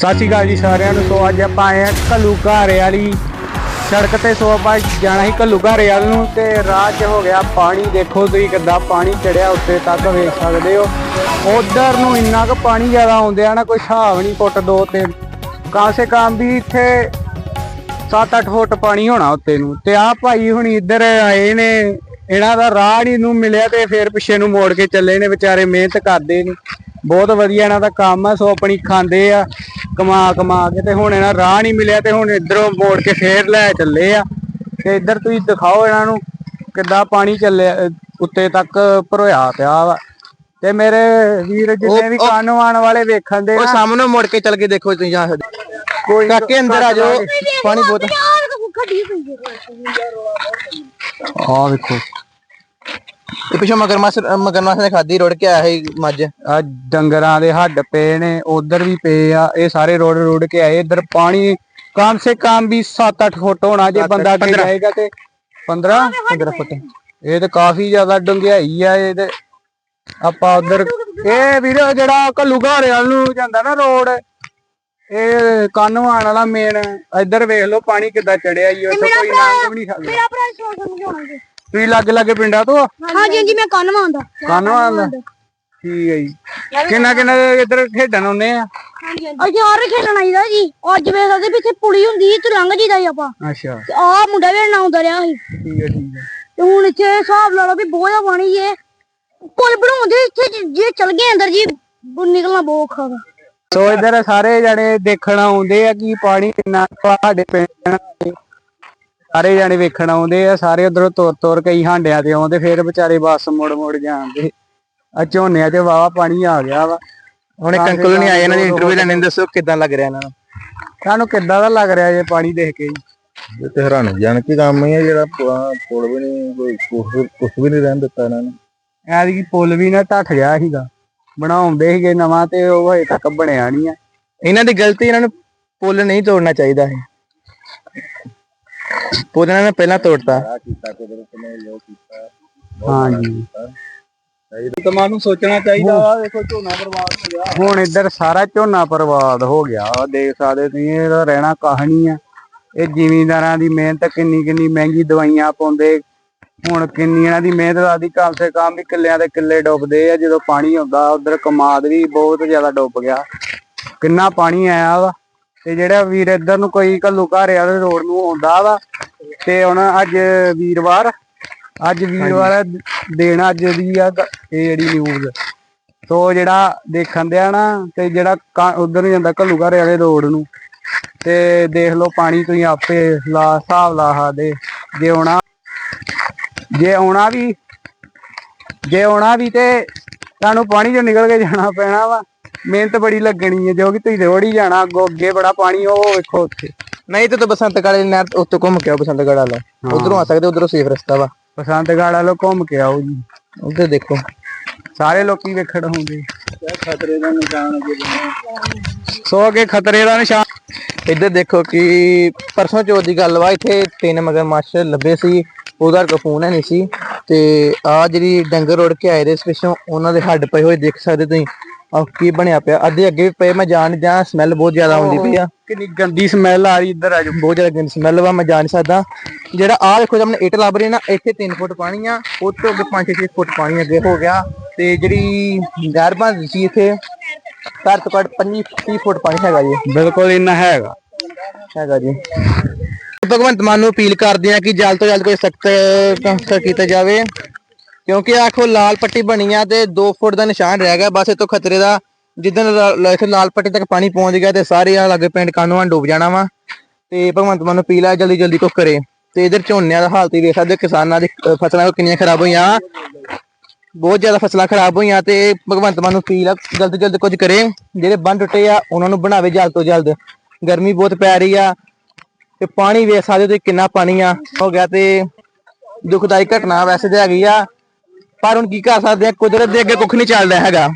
ਸਤਿ ਸ਼੍ਰੀ ਅਕਾਲ ਜੀ ਸਾਰਿਆਂ ਨੂੰ। ਸੋ ਅੱਜ ਆਪਾਂ ਆਏ ਆ ਘੱਲੂ ਘਾਰੇ ਵਾਲੀ ਸੜਕ ਤੇ। ਸੋ ਆਪਾਂ ਜਾਣਾ ਸੀ ਘੱਲੂ ਘਾਰੇ ਵਾਲ ਨੂੰ ਤੇ ਰਾਹ 'ਚ ਹੋ ਗਿਆ ਪਾਣੀ। ਦੇਖੋ ਤੁਸੀਂ ਕਿੱਦਾਂ ਪਾਣੀ ਚੜਿਆ ਉੱਤੇ ਤੱਕ ਵੇਖ ਸਕਦੇ ਹੋ। ਉਧਰ ਨੂੰ ਇੰਨਾ ਕੁ ਪਾਣੀ ਜ਼ਿਆਦਾ ਆਉਂਦੇ ਆ ਨਾ, ਕੋਈ ਹਿਸਾਬ ਨਹੀਂ ਫੁੱਟ ਦੋ ਤੇ ਕਮ ਸੇ ਕਮ ਵੀ ਇੱਥੇ 7-8 ਫੁੱਟ ਪਾਣੀ ਹੋਣਾ ਉੱਤੇ ਨੂੰ। ਤੇ ਆਹ ਭਾਈ ਹੁਣ ਇੱਧਰ ਆਏ ਨੇ, ਇਹਨਾਂ ਦਾ ਰਾਹ ਨਹੀਂ ਨੂੰ ਮਿਲਿਆ ਤੇ ਫੇਰ ਪਿੱਛੇ ਨੂੰ ਮੋੜ ਕੇ ਚੱਲੇ ਨੇ ਵਿਚਾਰੇ, ਮਿਹਨਤ ਕਰਦੇ ਨੇ। ਬਹੁਤ ਵਧੀਆ ਇਹਨਾਂ ਦਾ ਕੰਮ ਆ ਸੋ ਆਪਣੀ ਖਾਂਦੇ ਆ ਕਮਾ ਕਮਾ ਕੇ ਤੇ ਹੁਣ ਇਹਨਾਂ ਰਾਹ ਨਹੀਂ ਮਿਲਿਆ ਤੇ ਹੁਣ ਇੱਧਰੋਂ ਮੋੜ ਕੇ ਫੇਰ ਲੈ ਚੱਲੇ ਆ। ਤੇ ਇੱਧਰ ਤੁਸੀਂ ਦਿਖਾਓ ਇਹਨਾਂ ਨੂੰ ਕਿੱਦਾਂ ਪਾਣੀ ਚੱਲਿਆ ਉੱਤੇ ਤੱਕ ਭਰੋਇਆ ਪਿਆ ਵਾ। ਤੇ ਮੇਰੇ ਵੀਰ ਜਿੰਨੇ ਵੀ ਕੰਨ ਆਉਣ ਵਾਲੇ ਵੇਖਣ ਦੇ ਉਹ ਸਾਹਮਣੇ ਮੁੜ ਕੇ ਚੱਲ ਕੇ ਦੇਖੋ ਤੁਸੀਂ ਜਾ ਕੋਈ ਕਾਕੇ ਅੰਦਰ ਆ ਜਾਓ। ਪਾਣੀ ਬਹੁਤ ਆ। ਵੇਖੋ। ਇਹ ਪਿੱਛੋਂ ਮਗਰਮੱਛ ਮਗਰਮੱਛ ਨੇ ਖਾਦੀ ਰੋੜ ਕੇ ਆਇਆ ਸੀ ਮੱਝ। ਆ ਡੰਗਰਾਂ ਦੇ ਹੱਡ ਪਏ ਨੇ ਉਧਰ ਵੀ ਪਏ ਆ ਇਹ ਸਾਰੇ ਰੋਡ ਰੋਡ ਕੇ ਆਏ। ਇਧਰ ਪਾਣੀ ਕਮ ਸੇ ਕਮ ਵੀ 7-8 ਫੁੱਟ ਹੋਣਾ ਜੇ ਬੰਦਾ ਅੱਗੇ ਜਾਏਗਾ ਤੇ 15 15 ਫੁੱਟ। ਇਹ ਤੇ ਕਾਫੀ ਜ਼ਿਆਦਾ ਡੰਗਿਆਈ ਆ ਇਹ ਤੇ ਆਪਾਂ ਉਧਰ ਇਹ ਵੀਰ ਜਿਹੜਾ ਘੱਲੂ ਘਾਰੇ ਵੱਲ ਨੂੰ ਜਾਂਦਾ ਨਾ ਰੋਡ ਇਹ ਕੰਨਵਾਨ ਵਾਲਾ ਮੇਨ ਇੱਧਰ ਵੇਖ ਲਓ ਪਾਣੀ ਕਿੱਦਾਂ ਚੜਿਆ ਈ ਉੱਥੇ ਕੋਈ ਨਾਮ ਵੀ ਨਹੀਂ ਸਕਦਾ ਮੇਰਾ ਭਰਾ ਸੋ ਸਮਝਾਉਣਗੇ ਤੁਸੀਂ ਲੱਗੇ ਲੱਗੇ ਪਿੰਡਾਂ ਤੋਂ? ਹਾਂਜੀ ਹਾਂਜੀ ਮੈਂ ਕੰਨ ਮਾਉਂਦਾ ਕੰਨਵਾਨ ਦਾ ਠੀਕ ਹੈ ਜੀ। ਕਿੰਨਾ ਕਿੰਨਾ ਇੱਧਰ ਖੇਡਣ ਆਉਂਦੇ ਆ? ਹਾਂਜੀ ਹਾਂਜੀ। ਯਾਰ ਖੇਡਣ ਆਈਦਾ ਜੀ। ਅੱਜ ਵੇਖ ਸਕਦੇ ਵੀ ਇੱਥੇ ਪੁਲੀ ਹੁੰਦੀ ਸੀ ਤੇ ਲੰਘ ਜੀਦਾ ਸੀ ਆਪਾਂ। ਅੱਛਾ। ਤੇ ਆਹ ਮੁੰਡਾ ਵੀ ਨਾਉਂਦਾ ਰਿਹਾ ਸੀ। ਠੀਕ ਹੈ ਠੀਕ ਹੈ। ਤੇ ਹੁਣ ਇੱਥੇ ਹਿਸਾਬ ਲਾ ਲਓ ਵੀ ਬਹੁਤ ਜ਼ਿਆਦਾ ਪਾਣੀ ਜੇ। ਪੁਲ ਬਣਾਉਂਦੇ ਇੱਥੇ ਜੇ- ਜੇ ਚਲ ਗਏ ਅੰਦਰ ਜੀ ਬ- ਨਿਕਲਣਾ ਬਹੁਤ ਔਖਾ ਵਾ। ਸੋ ਇੱਧਰ ਸਾਰੇ ਜਣੇ ਦੇਖਣ ਆਉਂਦੇ ਆ ਕਿ ਪਾਣੀ ਕਿੰਨਾ ਸਾਡੇ ਪਿੰਡ ਸਾਰੇ ਜਣੇ ਵੇਖਣ ਆਉਂਦੇ ਆ ਸਾਰੇ ਉਧਰੋਂ ਤੁਰ ਤੁਰ ਕਈ ਹਾਂਡਿਆਂ ਤੇ ਆਉਂਦੇ ਫਿਰ ਵਿਚਾਰੇ ਬੱਸ ਮੁੜ ਮੁੜ ਜਾਂਦੇ। ਆ ਝੋਨਿਆਂ 'ਚ ਵਾਵਾ ਪਾਣੀ ਆ ਗਿਆ ਵਾ। ਹੁਣ ਇੱਕ ਅੰਕਲ ਨਹੀਂ ਆਏ ਇਹਨਾਂ ਦੀ ਇੰਟਰਵਿਊ ਲੈਣੇ ਨੇ ਦੱਸੋ ਕਿਦਾਂ ਲੱਗ ਰਿਹਾ ਇਹਨਾਂ ਨੂੰ? ਤੁਹਾਨੂੰ ਕਿੱਦਾਂ ਦਾ ਲੱਗ ਰਿਹਾ ਜੇ ਪਾਣੀ ਦੇਖ ਕੇ? ਜੀ? ਇਹ ਤੇ ਹੈਰਾਨ ਜਾਣ ਕੀ ਕੰਮ ਹੀ ਹੈ ਜਿਹੜਾ ਪੁਲ ਵੀ ਨਹੀਂ ਕੋਈ ਕੁਛ ਕੁਛ ਵੀ ਨਹੀਂ ਰਹਿਣ ਦਿੱਤਾ ਇਹਨਾਂ ਨੇ। ਐਤਕੀ ਪੁਲ ਵੀ ਨਾ ਢੱਠ ਗਿਆ ਸੀਗਾ। ਬਣਾਉਂਦੇ ਸੀਗੇ ਨਵਾਂ ਤੇ ਉਹ ਹਜੇ ਤੱਕ ਬਣਿਆ ਨਹੀਂ ਆ। ਇਹਨਾਂ ਦੀ ਗਲਤੀ ਇਹਨਾਂ ਨੂੰ ਪੁੱਲ ਨਹੀਂ ਤੋੜਨਾ ਚਾਹੀਦਾ ਹੈ ਇਹਨਾਂ ਨੇ ਪਹਿਲਾਂ ਤੋੜਤਾ। ਕੀਤਾ ਕੁਦਰਤ ਨੇ ਜੋ ਕੀਤਾ ਹਾਂਜੀ ਤਮਾਂ ਨੂੰ ਸੋਚਣਾ ਚਾਹੀਦਾ ਵਾ ਦੇਖੋ ਝੋਨਾ ਬਰਬਾਦ ਹੋ ਗਿਆ। ਹੁਣ ਇੱਧਰ ਸਾਰਾ ਝੋਨਾ ਬਰਬਾਦ ਹੋ ਗਿਆ। ਵਾ ਦੇਖ ਸਕਦੇ ਤੁਸੀਂ ਇਹਦਾ ਰਹਿਣਾ ਕਹਾਣੀ ਆ। ਇਹ ਜ਼ਿਮੀਂਦਾਰਾਂ ਦੀ ਮਿਹਨਤ ਕਿੰਨੀ ਕਿੰਨੀ ਮਹਿੰਗੀ ਦਵਾਈਆਂ ਪਾਉਂਦੇ। ਹੁਣ ਕਿੰਨੀ ਇਹਨਾਂ ਦੀ ਮਿਹਨਤ ਆਦੀ ਕਮ ਸੇ ਕਮ ਵੀ ਕਿੱਲਿਆਂ ਦੇ ਕਿੱਲੇ ਡੁੱਬਦੇ ਆ। ਜਦੋਂ ਪਾਣੀ ਆਉਂਦਾ ਉਧਰ ਕਮਾਦ ਵੀ ਬਹੁਤ ਜ਼ਿਆਦਾ ਡੁੱਬ ਗਿਆ। ਕਿੰਨਾ ਪਾਣੀ ਆਇਆ ਵਾ। ਤੇ ਜਿਹੜਾ ਵੀਰ ਇੱਧਰ ਨੂੰ ਕੋਈ ਘੱਲੂ ਘਾਰੇ ਵਾਲੇ ਰੋਡ ਨੂੰ ਆਉਂਦਾ ਵਾ ਤੇ ਹੁਣ ਅੱਜ ਵੀਰਵਾਰ ਅੱਜ ਵੀਰਵਾਰ ਦਿਨ ਅੱਜ ਦੀ ਆ ਇਹ ਜਿਹੜੀ ਨਿਊਜ਼ ਸੋ ਜਿਹੜਾ ਦੇਖਣ ਦਿਆ ਨਾ ਤੇ ਜਿਹੜਾ ਉਧਰ ਨੂੰ ਜਾਂਦਾ ਘੱਲੂ ਘਾਰੇ ਵਾਲੇ ਰੋਡ ਨੂੰ ਤੇ ਦੇਖ ਲਓ ਪਾਣੀ ਤੁਸੀਂ ਆਪੇ ਲਾ ਹਿਸਾਬ ਲਾ ਸਕਦੇ। ਜੇ ਆਉਣਾ ਜੇ ਆਉਣਾ ਵੀ ਜੇ ਆਉਣਾ ਵੀ ਤੇ ਤੁਹਾਨੂੰ ਪਾਣੀ ਚੋਂ ਨਿਕਲ ਕੇ ਜਾਣਾ ਪੈਣਾ ਵਾ। ਮਿਹਨਤ ਬੜੀ ਲੱਗਣੀ ਹੈ ਜੋ ਕਿ ਤੁਸੀਂ ਰੋੜੀ ਜਾਣਾ ਅੱਗੋਂ ਅੱਗੇ ਬੜਾ ਪਾਣੀ ਉਹ ਵੇਖੋ ਉੱਥੇ। ਨਹੀਂ ਤੇ ਤੂੰ ਬਸੰਤਗੜ੍ਹ ਵਾਲੀ ਨਹਿਰ ਉੱਤੋਂ ਘੁੰਮ ਕੇ ਆਓ ਬਸੰਤਗੜ੍ਹ ਵਾਲਾ। ਉਧਰੋਂ ਆ ਸਕਦੇ ਉਧਰੋਂ ਸੇਫ ਰਸਤਾ ਵਾ। ਬਸੰਤਗੜ੍ਹ ਵਾਲੋ ਘੁੰਮ ਕੇ ਆਓ ਜੀ। ਉਧਰ ਦੇਖੋ। ਸਾਰੇ ਲੋਕੀ ਵੇਖਣ ਹੁੰਦੇ ਖਤਰੇ ਦਾ ਨਿਸ਼ਾਨ ਸੋ ਅੱਗੇ ਖਤਰੇ ਦਾ ਨਿਸ਼ਾਨ। ਇੱਧਰ ਦੇਖੋ ਕਿ ਪਰਸੋਂ ਚੌਥ ਦੀ ਗੱਲ ਵਾ ਇੱਥੇ ਤਿੰਨ ਮਗਰਮੱਛ ਲੱਭੇ ਸੀ ਉਹਦਾ ਕੋ ਫੋਨ ਹੈ ਨਹੀਂ ਸੀ। ਤੇ ਆ ਜਿਹੜੀ ਡੰਗਰ ਰੋੜ ਕੇ ਆਏ ਦੇ ਇਸ ਪਿੱਛੋਂ ਉਹਨਾਂ ਦੇ ਹੱਡ ਪਏ ਹੋਏ ਦੇਖ ਸਕਦੇ ਤੁਸੀਂ। ਆ ਕੀ ਬਣਿਆ ਪਿਆ? ਅੱਧੇ ਅੱਗੇ ਵੀ ਪਏ ਮੈਂ ਜਾਣ ਜਾਂ ਸਮੈਲ ਬਹੁਤ ਜ਼ਿਆਦਾ ਆਉਂਦੀ ਪਈ ਆ। ਕਿੰਨੀ ਗੰਦੀ ਸਮੈਲ ਆ ਰਹੀ ਇੱਧਰ ਆ ਜਾਓ। ਬਹੁਤ ਜ਼ਿਆਦਾ ਗੰਦੀ ਸਮੈਲ ਵਾ ਮੈਂ ਜਾ ਨਹੀਂ ਸਕਦਾ। ਜਿਹੜਾ ਆ ਦੇਖੋ ਸਾਹਮਣੇ ਇੱਟ ਲੱਭ ਰਹੀ ਨਾ ਇੱਥੇ 3 ਫੁੱਟ ਪਾਣੀ ਆ ਉਹ ਤੋਂ ਅੱਗੇ 5-6 ਫੁੱਟ ਪਾਣੀ ਅੱਗੇ ਹੋ ਗਿਆ। ਤੇ ਜਿਹੜੀ ਨਹਿਰ ਬਣਦੀ ਸੀ ਇੱਥੇ ਘੱਟ ਤੋਂ ਘੱਟ 25 ਫੁੱਟ ਪਾਣੀ ਹੈਗਾ ਜੀ। ਬਿਲਕੁਲ ਇੰਨਾ ਹੈਗਾ। ਹੈਗਾ ਜੀ। ਭਗਵੰਤ ਮਾਨ ਨੂੰ ਅਪੀਲ ਕਰਦੇ ਆ ਕਿ ਜਲਦ ਤੋਂ ਜਲਦ ਕੋਈ ਸਖਤ ਕੀਤਾ ਜਾਵੇ। ਕਿਉਂਕਿ ਆਖੋ ਲਾਲ ਪੱਟੀ ਬਣੀ ਆ ਤੇ 2 ਫੁੱਟ ਦਾ ਨਿਸ਼ਾਨ ਰਹਿ ਗਿਆ। ਬਸ ਇਹ ਤੋਂ ਖਤਰੇ ਦਾ ਜਿੱਦਨ ਇੱਥੇ ਲਾਲ ਪੱਟੀ ਤੱਕ ਪਾਣੀ ਪਹੁੰਚ ਗਿਆ ਤੇ ਸਾਰੇ ਆ ਲਾਗੇ ਪਿੰਡ ਕਾਨੂੰਨ ਡੁੱਬ ਜਾਣਾ ਵਾ। ਤੇ ਭਗਵੰਤ ਮਾਨ ਨੂੰ ਅਪੀਲ ਆ ਜਲਦੀ ਜਲਦੀ ਕੁਛ ਕਰੇ। ਤੇ ਇਧਰ ਝੋਨਿਆਂ ਦਾ ਹਾਲਤ ਹੀ ਵੇਖ ਸਕਦੇ ਕਿਸਾਨਾਂ ਦੀ ਫਸਲਾਂ ਕਿੰਨੀਆਂ ਖਰਾਬ ਹੋਈਆਂ। ਬਹੁਤ ਜ਼ਿਆਦਾ ਫਸਲਾਂ ਖਰਾਬ ਹੋਈਆਂ ਤੇ ਭਗਵੰਤ ਮਾਨ ਨੂੰ ਅਪੀਲ ਆ ਜਲਦ ਜਲਦ ਕੁਝ ਕਰੇ। ਜਿਹੜੇ ਬੰਨ ਟੁੱਟੇ ਆ, ਉਹਨਾਂ ਨੂੰ ਬਣਾਵੇ ਜਲਦ ਤੋਂ ਜਲਦ। ਗਰਮੀ ਬਹੁਤ ਪੈ ਰਹੀ ਆ ਤੇ ਪਾਣੀ ਵੇਖ ਸਕਦੇ ਹੋ ਤੁਸੀਂ ਕਿੰਨਾ ਪਾਣੀ ਆ। ਹੋ ਗਿਆ ਤੇ ਦੁਖਦਾਈ ਘਟਨਾ ਵੈਸੇ ਤੇ ਹੈਗੀ ਆ। ਪਰ ਹੁਣ ਕੀ ਕਰ ਸਕਦੇ ਆ? ਕੁਦਰਤ ਦੇ ਅੱਗੇ ਕੁੱਖ ਨਹੀਂ ਚੱਲਦਾ ਹੈਗਾ।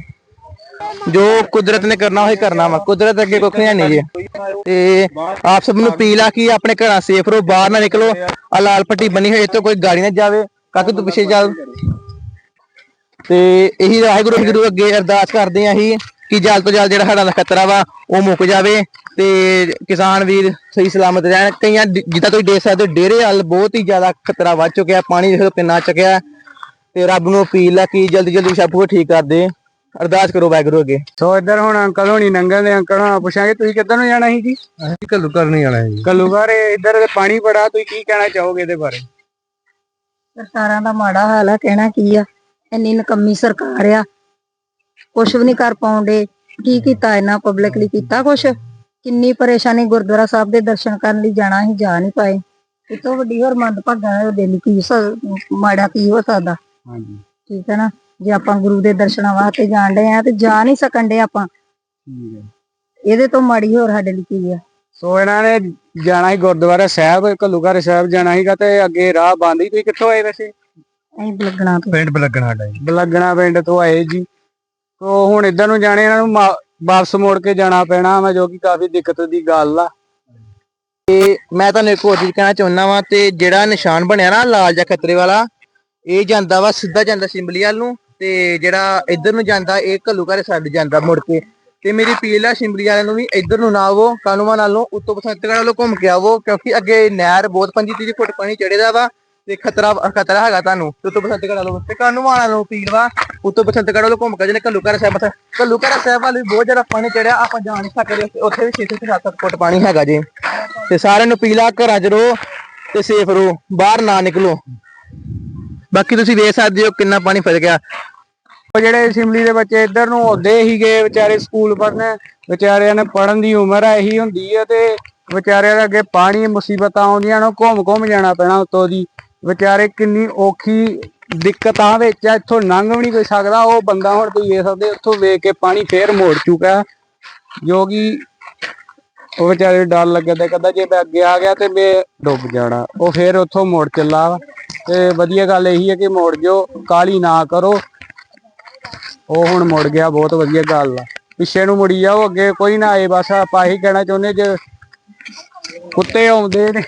ਜੋ ਕੁਦਰਤ ਨੇ ਕਰਨਾ, ਉਹੀ ਕਰਨਾ ਵਾ। ਕੁਦਰਤ ਅੱਗੇ ਕੁੱਖ ਨਹੀਂ ਹੈ ਜੀ। ਤੇ ਆਪ ਸਭ ਨੂੰ ਅਪੀਲ ਆ ਕਿ ਆਪਣੇ ਘਰਾਂ ਸੇਫ ਰਹੋ, ਬਾਹਰ ਨਾ ਨਿਕਲੋ। ਆ ਲਾਲ ਪੱਟੀ ਬਣੀ ਹੋਈ, ਇੱਥੋਂ ਕੋਈ ਗਾੜੀ ਨਾ ਜਾਵੇ। ਕਾਕੇ ਤੂੰ ਪਿੱਛੇ ਚੱਲ? ਤੇ ਇਹੀ ਵਾਹਿਗੁਰੂ ਜੀ ਵਾਹਿਗੁਰੂ ਅੱਗੇ ਅਰਦਾਸ ਕਰਦੇ ਆ ਅਸੀਂ ਕਿ ਜਲਦ ਤੋਂ ਜਲਦ ਜਿਹੜਾ ਹੜ੍ਹਾਂ ਦਾ ਖਤਰਾ ਵਾ, ਉਹ ਮੁੱਕ ਜਾਵੇ। ਤੇ ਕਿਸਾਨ ਵੀਰ ਸਹੀ ਸਲਾਮਤ ਰਹਿਣ। ਕਈਆਂ ਜਿੱਦਾਂ ਤੁਸੀਂ ਦੇਖ ਸਕਦੇ ਹੋ, ਡੇਰੇ ਹਾਲ ਬਹੁਤ ਹੀ ਜ਼ਿਆਦਾ ਖਤਰਾ ਵੱਧ ਚੁੱਕਿਆ, ਪਾਣੀ ਦੇਖੋ ਕਿੰਨਾ ਚੁੱਕਿਆ। ਤੇ ਰੱਬ ਨੂੰ ਅਪੀਲ ਹੈ ਕਿ ਜਲਦੀ ਜਲਦੀ ਸਭ ਕੁਝ ਠੀਕ ਕਰ ਦੇ। ਅਰਦਾਸ ਕਰੋ ਵਾਹਿਗੁਰੂ ਅੱਗੇ। ਸੋ ਇੱਧਰ ਹੁਣ ਅੰਕਲ ਹੋਣੀ ਨੰਗਲ ਦੇ ਅੰਕਲ ਹੋਣਾ ਪੁੱਛਾਂਗੇ ਤੁਸੀਂ ਕਿੱਧਰ ਨੂੰ ਜਾਣਾ ਸੀ ਜੀ? ਅਸੀਂ ਘੱਲੂ ਘਰ ਨਹੀਂ ਆਣਾ ਜੀ। ਕੱਲੂਗਾਰ ਇੱਧਰ ਪਾਣੀ ਬੜਾ ਤੁਸੀਂ ਕੀ ਕਹਿਣਾ ਚਾਹੋਗੇ ਇਹਦੇ ਬਾਰੇ? ਸਰਕਾਰਾਂ ਦਾ ਮਾੜਾ ਹਾਲ ਆ ਕਹਿਣਾ ਕੀ ਆ? ਇੰਨੀ ਨਕੰਮੀ ਸਰਕਾਰ ਆ। ਕੁਛ ਵੀ ਨਹੀਂ ਕਰ ਪਾਉਂਦੇ। ਕੀ ਕੀਤਾ ਇਹਨਾਂ ਪਬਲਿਕ ਲਈ? ਕੀਤਾ ਕੁਛ? ਕਿੰਨੀ ਪਰੇਸ਼ਾਨੀ ਗੁਰਦੁਆਰਾ ਸਾਹਿਬ ਦੇ ਦਰਸ਼ਨ ਕਰਨ ਲਈ ਜਾਣਾ ਸੀ ਜਾ ਨਹੀਂ ਪਾਏ। ਇਹ ਤੋਂ ਵੱਡੀ ਹੋਰ ਮੰਦ ਭਾਗਾ ਦੇ ਲਈ ਕੀ ਮਾੜਾ ਕੀ ਹੋ ਸਕਦਾ? ਹਾਂਜੀ। ਠੀਕ ਹੈ ਨਾ? ਜੇ ਆਪਾਂ ਗੁਰੂ ਦੇ ਦਰਸ਼ਨਾਂ ਵਾਸਤੇ ਜਾਣ ਡਏ ਆ ਤੇ ਜਾ ਨਹੀਂ ਸਕਣ ਦੇ ਆਪਾਂ। ਠੀਕ ਹੈ। ਇਹਦੇ ਤੋਂ ਮਾੜੀ ਹੋਰ ਸਾਡੇ ਲਈ ਕੀ ਆ? ਸੋ ਇਹਨਾਂ ਨੇ ਜਾਣਾ ਸੀ ਗੁਰਦੁਆਰਾ ਸਾਹਿਬ ਕੱਲੂਗਾਰ ਸਾਹਿਬ ਜਾਣਾ ਸੀਗਾ ਤੇ ਅੱਗੇ ਰਾਹ ਬੰਦ ਸੀ। ਤੁਸੀਂ ਕਿੱਥੋਂ ਆਏ ਵੈਸੇ? ਐਂ ਲੱਗਣਾ ਤੋਂ। ਪਿੰਡ ਬਲੱਗਣ ਸਾਡਾ ਜੀ। ਬਲਗਣਾ ਪਿੰਡ ਤੋਂ ਆਏ ਜੀ। ਸੋ ਹੁਣ ਇੱਧਰ ਨੂੰ ਜਾਣੇ ਇਹਨਾਂ ਨੂੰ ਮਾ- ਵਾਪਸ ਮੋੜ ਕੇ ਜਾਣਾ ਪੈਣਾ ਵਾ ਜੋ ਕਿ ਕਾਫੀ ਦਿੱਕਤ ਦੀ ਗੱਲ ਆ। ਤੇ ਮੈਂ ਤੁਹਾਨੂੰ ਇੱਕ ਹੋਰ ਚੀਜ਼ ਕਹਿਣਾ ਚਾਹੁੰਦਾ ਵਾਂ ਤੇ ਜਿਹੜਾ ਨਿਸ਼ਾਨ ਬਣਿਆ ਨਾ ਲਾਲ ਜਾਂ ਖਤਰੇ ਵਾਲਾ ਇਹ ਜਾਂਦਾ ਵਾ, ਸਿੱਧਾ ਜਾਂਦਾ ਸਿੰਬਲੀ ਵੱਲ ਨੂੰ ਤੇ ਜਿਹੜਾ ਇੱਧਰ ਨੂੰ ਜਾਂਦਾ, ਇਹ ਘੱਲੂ ਘਰੇ ਛੱਡ ਜਾਂਦਾ ਮੁੜ ਕੇ। ਤੇ ਮੇਰੀ ਅਪੀਲ ਆ ਸਿੰਬਲੀ ਵਾਲਿਆਂ ਨੂੰ ਵੀ ਇੱਧਰ ਨੂੰ ਨਾ ਆਵੋ ਕਾਨੂੰਨ ਨਾਲੋਂ ਉੱਤੋਂ ਬਸੰਤਗੜ੍ਹ ਵੱਲੋਂ ਘੁੰਮ ਕੇ ਆਵੋ, ਕਿਉਂਕਿ ਅੱਗੇ ਨਹਿਰ ਬਹੁਤ 25 30 ਫੁੱਟ ਪਾਣੀ ਚੜੇਦਾ ਵਾ ਤੇ ਖਤਰਾ ਖਤਰਾ ਹੈਗਾ ਤੁਹਾਨੂੰ, ਤੇ ਉੱਤੋਂ ਬਸੰਤਗੜ੍ਹ ਵੱਲੋਂ ਤੇ ਕਾਨੂੰਨ ਵਾਲਿਆਂ ਅਪੀਲ ਵਾ, ਉੱਤੋਂ ਬਸੰਤਗੜ੍ਹ ਵੱਲੋਂ ਘੁੰਮ ਕੇ ਜਿਹੜੇ ਘੱਲੂ ਘਰ ਸਾਹਿਬ ਮੱਥਾ ਘੱਲੂ ਘਰ ਸਾਹਿਬ ਵੱਲ ਵੀ ਬਹੁਤ ਜ਼ਿਆਦਾ ਪਾਣੀ ਚੜਿਆ ਆਪਾਂ ਜਾਣ ਨਹੀਂ ਸਕਦੇ, ਉੱਥੇ ਵੀ 6 7 ਫੁੱਟ ਪਾਣੀ ਹੈਗਾ ਜੀ। ਤੇ ਸਾਰਿਆਂ ਨੂੰ ਅਪੀਲ ਆ, ਘਰਾਂ 'ਚ ਰਹੋ ਤੇ ਸੇਫ ਰਹੋ, ਬਾਹਰ ਨਾ ਨਿਕਲੋ। ਬਾਕੀ ਤੁਸੀਂ ਵੇਖ ਸਕਦੇ ਹੋ ਕਿੰਨਾ ਪਾਣੀ ਫਸ ਗਿਆ। ਉਹ ਜਿਹੜੇ ਸਿਮਲੀ ਦੇ ਬੱਚੇ ਇੱਧਰ ਨੂੰ ਆਉਂਦੇ ਗਏ ਵਿਚਾਰੇ ਸਕੂਲ ਪੜ੍ਹਨ, ਵਿਚਾਰਿਆਂ ਨੇ ਪੜ੍ਹਨ ਦੀ ਉਮਰ ਆ, ਇਹੀ ਹੁੰਦੀ ਹੈ ਤੇ ਵਿਚਾਰਿਆਂ ਦੇ ਅੱਗੇ ਪਾਣੀ ਮੁਸੀਬਤਾਂ ਆਉਂਦੀਆਂ ਨੇ ਘੁੰਮ ਘੁੰਮ ਜਾਣਾ ਪੈਣਾ ਉੱਤੋਂ ਦੀ। ਵਿਚਾਰੇ ਕਿੰਨੀ ਔਖੀ ਦਿੱਕਤਾਂ ਵਿੱਚ ਆ, ਇੱਥੋਂ ਲੰਘ ਵੀ ਨਹੀਂ ਕੋਈ ਸਕਦਾ, ਉਹ ਬੰਦਾ ਹੁਣ ਤੁਸੀਂ ਵੇਖ ਸਕਦੇ ਉੱਥੋਂ ਵੇਖ ਕੇ ਪਾਣੀ ਫੇਰ ਮੋੜ ਚੁੱਕਾ ਜੋ ਕਿ ਉਹ ਵਿਚਾਰੇ ਡਰ ਲੱਗਦਾ ਤੇ ਕਹਿੰਦਾ, ਜੇ ਮੈਂ ਅੱਗੇ ਆ ਗਿਆ ਤੇ ਮੈਂ ਡੁੱਬ ਜਾਣਾ, ਉਹ ਫੇਰ ਉੱਥੋਂ ਮੋੜ ਚੱਲਾ ਵਾ। ਤੇ ਵਧੀਆ ਗੱਲ ਇਹੀ ਹੈ ਕਿ ਮੋੜ ਜੋ ਕਾਲੀ ਨਾ ਕਰੋ। ਉਹ ਹੁਣ ਮੁੜ ਗਿਆ, ਬਹੁਤ ਵਧੀਆ ਗੱਲ ਆ। ਪਿੱਛੇ ਨੂੰ ਮੁੜੀ ਜਾਓ, ਅੱਗੇ ਕੋਈ ਨਾ ਆਏ, ਬਸ ਆਪਾਂ ਇਹੀ ਕਹਿਣਾ ਚਾਹੁੰਦੇ ਜੇ ਕੁੱਤੇ ਆਉਂਦੇ ਨੇ।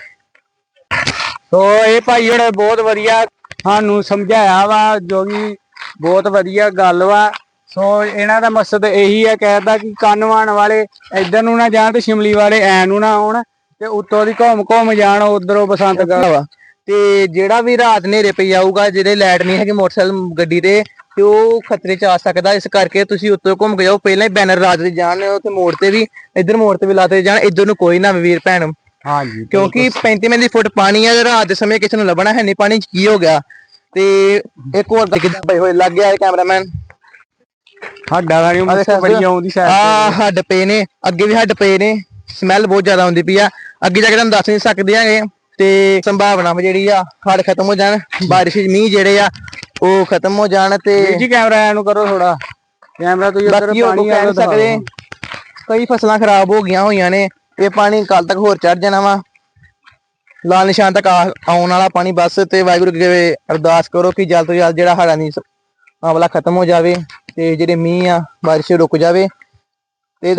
ਸੋ ਇਹ ਭਾਈ ਹੁਣ ਬਹੁਤ ਵਧੀਆ ਸਾਨੂੰ ਸਮਝਾਇਆ ਵਾ, ਜੋ ਕਿ ਬਹੁਤ ਵਧੀਆ ਗੱਲ ਵਾ। ਸੋ ਇਹਨਾਂ ਦਾ ਮਕਸਦ ਇਹੀ ਹੈ ਕਹਿਦਾ ਕਿ ਕੰਨਵਾਨ ਵਾਲੇ ਇੱਧਰ ਨੂੰ ਨਾ ਜਾਣ ਤੇ ਸ਼ਿਮਲੀ ਵਾਲੇ ਐ ਨੂੰ ਨਾ ਆਉਣ ਤੇ ਉੱਤੋਂ ਦੀ ਘੁੰਮ ਘੁੰਮ ਜਾਣ, ਉਧਰੋਂ ਬਸੰਤਗੜ੍ਹ ਵਾ। ਤੇ ਜਿਹੜਾ ਵੀ ਰਾਤ ਹਨੇਰੇ ਪਈ ਆਊਗਾ ਜਿਹਦੇ ਲਾਈਟ ਨਹੀਂ ਹੈਗੀ ਮੋਟਰਸਾਈਕਲ ਗੱਡੀ ਤੇ ਤੇ ਉਹ ਖਤਰੇ 'ਚ ਆ ਸਕਦਾ। ਇਸ ਕਰਕੇ ਤੁਸੀਂ ਉੱਤੋਂ ਘੁੰਮ ਕੇ ਜਾਓ ਪਹਿਲਾਂ ਹੀ ਬੈਨਰ ਰਾਤ ਦੇ ਜਾਣ ਉੱਥੇ ਮੋੜ ਤੇ ਵੀ ਇੱਧਰ ਮੋੜ ਤੇ ਵੀ ਲਾਤੇ ਜਾਣ। ਇੱਧਰ ਨੂੰ ਕੋਈ ਨਾ ਵੀਰ ਭੈਣ। ਹਾਂਜੀ ਕਿਉਂਕਿ 35 ਮਿੰਟ ਫੁੱਟ ਪਾਣੀ ਆ ਰਾਤ ਦੇ ਸਮੇਂ ਕਿਸੇ ਨੂੰ ਲੱਭਣਾ ਹੈ ਨਹੀਂ ਪਾਣੀ 'ਚ ਕੀ ਹੋ ਗਿਆ? ਤੇ ਇੱਕ ਹੋਰ ਕਿੱਦਾਂ ਪਏ ਹੋਏ? ਲੱਗ ਗਿਆ ਇਹ ਕੈਮਰਾਮੈਨ ਸਾਡਾ ਵਾਲੀ ਮੁਸਕ ਬੜੀ? ਆਉਂਦੀ ਸਾਈਡ ਆ ਹੱਡ ਪਏ ਨੇ। ਅੱਗੇ ਵੀ ਹੱਡ ਪਏ ਨੇ। ਸਮੈਲ ਬਹੁਤ ਜ਼ਿਆਦਾ ਆਉਂਦੀ ਪਈ ਆ। ਅੱਗੇ ਜਾ ਕੇ ਤੁਹਾਨੂੰ ਦੱਸ ਨਹੀਂ ਸਕਦੇ ਹੈਗੇ। ਤੇ ਸੰਭਾਵਨਾ ਵਾ ਜਿਹੜੀ ਆ ਹੜ ਖਤਮ ਹੋ ਜਾਣ ਬਾਰਿਸ਼ ਮੀਂਹ ਜਿਹੜੇ ਆ ਉਹ ਖਤਮ ਹੋ ਜਾਣ ਤੇ ਜੀ ਕੈਮਰਾ ਐ ਨੂੰ ਕਰੋ ਥੋੜਾ ਕੈਮਰਾ ਤੁਸੀਂ ਉੱਧਰ ਪਾਣੀ ਨੀ ਸਕਦੇ। ਕਈ ਫਸਲਾਂ ਖਰਾਬ ਹੋ ਗਈਆਂ ਹੋਈਆਂ ਨੇ ਇਹ ਪਾਣੀ ਕੱਲ ਤੱਕ ਹੋਰ ਚੜ ਜਾਣਾ ਵਾ। ਲਾਲ ਨਿਸ਼ਾਨ ਤੱਕ ਆ- ਆਉਣ ਵਾਲਾ ਪਾਣੀ ਬਸ ਤੇ ਵਾਹਿਗੁਰੂ ਅੱਗੇ ਅਰਦਾਸ ਕਰੋ ਕਿ ਜਲਦ ਤੋਂ ਜਲਦ ਜਿਹੜਾ ਹੜਾ ਨਹੀਂ ਆਵਲਾ ਖਤਮ ਹੋ ਜਾਵੇ ਤੇ ਜਿਹੜੇ ਮੀਂਹ ਆ ਬਾਰਿਸ਼ ਰੁਕ ਜਾਵੇ। ਤੇ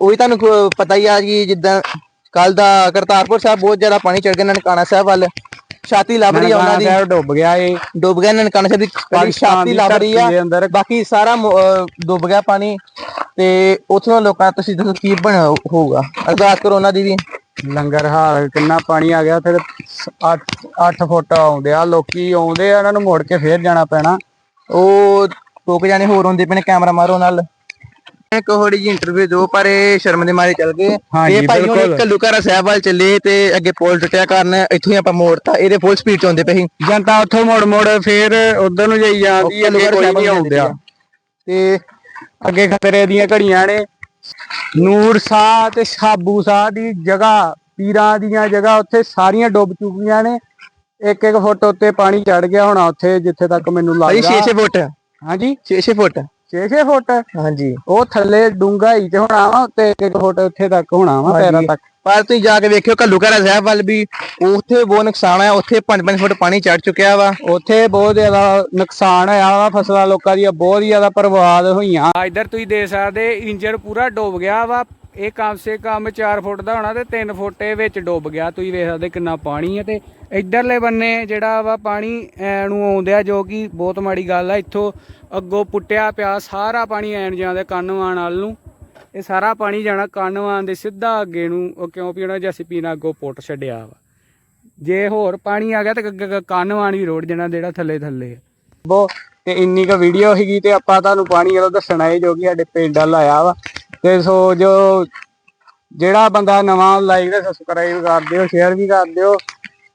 ਉਹੀ ਤੁਹਾਨੂੰ ਕ- ਪਤਾ ਹੀ ਆ ਜੀ ਜਿੱਦਾਂ ਕੱਲ ਦਾ ਕਰਤਾਰਪੁਰ ਸਾਹਿਬ ਬਹੁਤ ਜ਼ਿਆਦਾ ਪਾਣੀ ਚੜ ਗਿਆ ਨਨਕਾਣਾ ਸਾਹਿਬ ਵੱਲ। ਛਾਤੀ ਲੱਭ ਰਹੀ ਆ ਉਹਨਾਂ ਦੀ। ਸਾਹਿਬ ਡੁੱਬ ਗਿਆ ਏ। ਡੁੱਬ ਗਿਆ ਨਨਕਾਣਾ ਸਾਹਿਬ ਦੀ ਪਾਕਿਸਤਾਨ ਛਾਤੀ ਲੱਭ ਰਹੀ ਆ। ਬਾਕੀ ਸਾਰਾ ਡੁੱਬ ਗਿਆ ਪਾਣੀ। ਤੇ ਉੱਥੋਂ ਲੋਕਾਂ ਦਾ ਤੁਸੀਂ ਦੱਸੋ ਕੀ ਬਣ ਹੋਊਗਾ? ਅਰਦਾਸ ਕਰੋ ਉਹਨਾਂ ਦੀ ਵੀ। ਲੰਗਰ ਹਾਲ ਕਿੰਨਾ ਪਾਣੀ ਆ ਗਿਆ ਫਿਰ 8 8 ਫੁੱਟ ਆਉਂਦੇ ਆ। ਲੋਕੀ ਆਉਂਦੇ ਆ ਇਹਨਾਂ ਨੂੰ ਮੁੜ ਕੇ ਫੇਰ ਜਾਣਾ ਪੈਣਾ। ਉਹ ਦੋ ਜਾਣੇ ਹੋਰ ਹੁੰਦੇ ਪਏ ਨੇ ਕੈਮਰਾ ਮਾਰੋ ਨਾਲ। ਇੱਕ ਹੋੜੀ ਜੀ ਇੰਟਰਵਿਊ ਦੋ ਪਰ ਇਹ ਸ਼ਰਮ ਦੇ ਮਾਰੇ ਚੱਲ ਗਏ। ਇਹ ਭਾਈ ਹੁਣ। ਕੱਲੂਕਾਰਾ ਸਾਹਿਬ ਵੱਲ ਚੱਲੇ ਤੇ ਅੱਗੇ ਪੋਲ ਟੁੱਟਿਆ ਕਾਰਨ ਇੱਥੋਂ ਹੀ ਆਪਾਂ ਮੋੜਤਾ ਇਹਦੇ ਫੁੱਲ ਸਪੀਡ ਚ ਆਉਂਦੇ ਪਏ ਸੀ। ਜਨਤਾ ਉੱਥੋਂ ਮੁੜ ਮੁੜ ਫੇਰ ਉਧਰ ਨੂੰ ਜਾਈ ਜਾਂਦੀ ਹੈ ਕੱਲੂਘਾਰਾ ਕੋਈ ਸਾਹਿਬ ਨਹੀਂ ਆਉਂਦਿਆ। ਤੇ ਅੱਗੇ ਖਤਰੇ ਦੀਆਂ ਘੜੀਆਂ ਨੇ। ਨੂਰ ਸਾਹ ਤੇ ਸਾਬੂ ਸਾਹ ਦੀ ਜਗ੍ਹਾ ਪੀਰਾਂ ਦੀਆਂ ਜਗ੍ਹਾ ਉੱਥੇ ਸਾਰੀਆਂ ਡੁੱਬ ਚੁੱਕੀਆਂ ਨੇ। ਇੱਕ ਇੱਕ ਫੁੱਟ ਉੱਤੇ ਪਾਣੀ ਚੜ ਗਿਆ ਹੋਣਾ ਉੱਥੇ ਜਿੱਥੇ ਤੱਕ ਮੈਨੂੰ ਭਾਈ ਲੱਗਦਾ। 6-6 ਫੁੱਟ। ਹਾਂਜੀ? 6-6 ਫੁੱਟ। 6-6 ਫੁੱਟ? ਹਾਂਜੀ। ਉਹ ਥੱਲੇ ਡੂੰਘਾਈ ਤੇ ਹੋਣਾ ਵਾ ਉੱਤੇ ਇੱਕ ਇੱਕ ਫੁੱਟ ਉੱਥੇ ਤੱਕ ਹੋਣਾ ਵਾ ਪੈਰਾਂ। ਤੱਕ। ਪਰ ਤੁਸੀਂ ਜਾ ਕੇ ਵੇਖਿਓ ਕੱਲੂਕਾਰਾ ਸਾਹਿਬ ਵੱਲ ਵੀ ਉੱਥੇ ਬਹੁਤ ਨੁਕਸਾਨ ਆ ਉੱਥੇ 5-5 ਫੁੱਟ ਪਾਣੀ ਚੜ ਚੁੱਕਿਆ ਵਾ। ਉੱਥੇ ਬਹੁਤ ਜ਼ਿਆਦਾ ਨੁਕਸਾਨ ਹੋਇਆ ਵਾ ਫਸਲਾਂ ਲੋਕਾਂ ਦੀਆਂ ਬਹੁਤ ਜ਼ਿਆਦਾ ਬਰਬਾਦ ਹੋਈਆਂ। ਇੱਧਰ ਤੁਸੀਂ ਦੇਖ ਸਕਦੇ ਇੰਜਰ ਪੂਰਾ ਡੁੱਬ ਗਿਆ ਵਾ। ਇਹ ਕਮ ਸੇ ਕਮ 4 ਫੁੱਟ ਦਾ ਹੋਣਾ ਤੇ 3 ਫੁੱਟ ਇਹ ਵਿੱਚ ਡੁੱਬ ਗਿਆ। ਤੁਸੀਂ ਵੇਖ ਸਕਦੇ ਕਿੰਨਾ ਪਾਣੀ ਹੈ ਤੇ ਇਧਰਲੇ ਬੰਨੇ ਜਿਹੜਾ ਵਾ ਪਾਣੀ ਨੂੰ ਆਉਂਦਿਆ ਜੋ ਕਿ ਬਹੁਤ ਮਾੜੀ ਗੱਲ ਆ। ਇੱਥੋਂ ਅੱਗੋਂ ਪੁੱਟਿਆ ਪਿਆ ਸਾਰਾ ਪਾਣੀ ਐਨ ਜਾਂਦਾ ਕੰਨਵਾਨ ਵੱਲ ਨੂੰ। ਇਹ ਸਾਰਾ ਪਾਣੀ ਜਾਣਾ ਕੰਨਵਾਨ ਦੇ ਸਿੱਧਾ ਅੱਗੇ ਨੂੰ, ਉਹ ਕਿਉਂ ਵੀ ਉਹਨਾਂ ਜੈਸੀਪੀ ਨਾਲ ਅੱਗੋਂ ਪੁੱਟ ਛੱਡਿਆ ਵਾ। ਜੇ ਹੋਰ ਪਾਣੀ ਆ ਗਿਆ ਤੇ ਕ- ਕ- ਕੰਨਵਾਨ ਵੀ ਰੋੜ ਜਾਣਾ ਜਿਹੜਾ ਥੱਲੇ ਥੱਲੇ ਆ। ਬੋ, ਤੇ ਇੰਨੀ ਕੁ ਵੀਡੀਓ ਹੈਗੀ ਤੇ ਆਪਾਂ ਤੁਹਾਨੂੰ ਪਾਣੀ ਵਾਲੋ ਦੱਸਣਾ ਹੈ ਜੋ ਕਿ ਸਾਡੇ ਪਿੰਡ ਵਾਲਾ ਆਇਆ ਵਾ। ਤੇ ਸੋ ਜੋ ਜਿਹੜਾ ਬੰਦਾ ਨਵਾਂ ਲਾਈਕ ਤੇ ਸਬਸਕ੍ਰਾਈਬ ਕਰ ਦਿਓ ਸ਼ੇਅਰ ਵੀ ਕਰ ਦਿਓ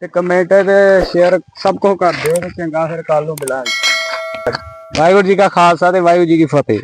ਤੇ ਕਮੈਂਟ ਤੇ ਸ਼ੇਅਰ ਸਭ ਕੁਝ ਕਰ ਦਿਓ ਤੇ ਚੰਗਾ ਫਿਰ ਕੱਲ ਨੂੰ ਮਿਲਾਂਗੇ। ਵਾਹਿਗੁਰੂ ਜੀ ਕਾ ਖਾਲਸਾ ਤੇ ਵਾਹਿਗੁਰੂ ਜੀ ਕੀ ਫਤਿਹ।